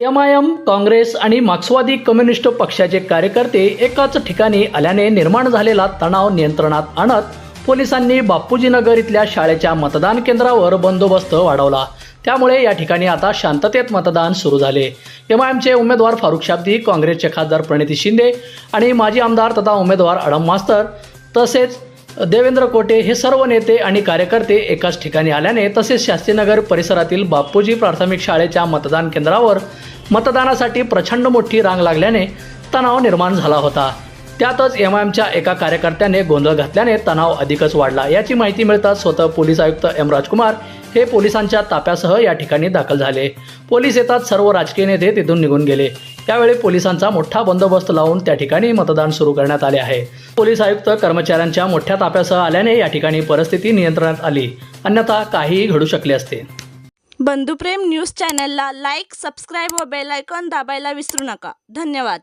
M I am Congress आणि मार्क्सवादी communist पक्षाचे कार्यकर्ते एकाच ठिकाणी आल्याने निर्माण झालेला तणाव नियंत्रणात आणत पोलिसांनी बापूजीनगर इथल्या शाळेच्या मतदान केंद्रावर बंदोबस्त वाढवला. त्यामुळे या ठिकाणी आता शांततेत मतदान सुरू झाले. एम आय एमचे उमेदवार फारुख शाब्दी काँग्रेसचे खासदार प्रणिती शिंदे आणि माजी आमदार तथा उमेदवार अडम मास्तर तसेच देवेंद्र कोटे हे सर्व नेते आणि कार्यकर्ते एकाच ठिकाणी आल्याने तसेच शास्त्रीनगर परिसरातील बापूजी प्राथमिक शाळेच्या मतदान केंद्रावर मतदानासाठी प्रचंड मोठी रांग लागल्याने तणाव निर्माण झाला होता. त्यातच एम एका कार्यकर्त्याने गोंधळ घातल्याने तणाव अधिकच वाढला. याची माहिती मिळताच स्वतः पोलीस आयुक्त एम राजकुमार हे पोलिसांच्या ताप्यासह या ठिकाणी दाखल झाले. पोलीस येतात सर्व राजकीय नेते तिथून निघून गेले. त्यावेळी पोलिसांचा मोठा बंदोबस्त लावून त्या ठिकाणी मतदान सुरू करण्यात आले आहे. पोलीस आयुक्त कर्मचाऱ्यांच्या मोठ्या ताप्यासह आल्याने या ठिकाणी परिस्थिती नियंत्रणात आली. अन्यथा काहीही घडू शकले असते. बंधुप्रेम न्यूज चॅनलला लाईक सबस्क्राईब व बेलायकॉन दाबायला विसरू नका. धन्यवाद.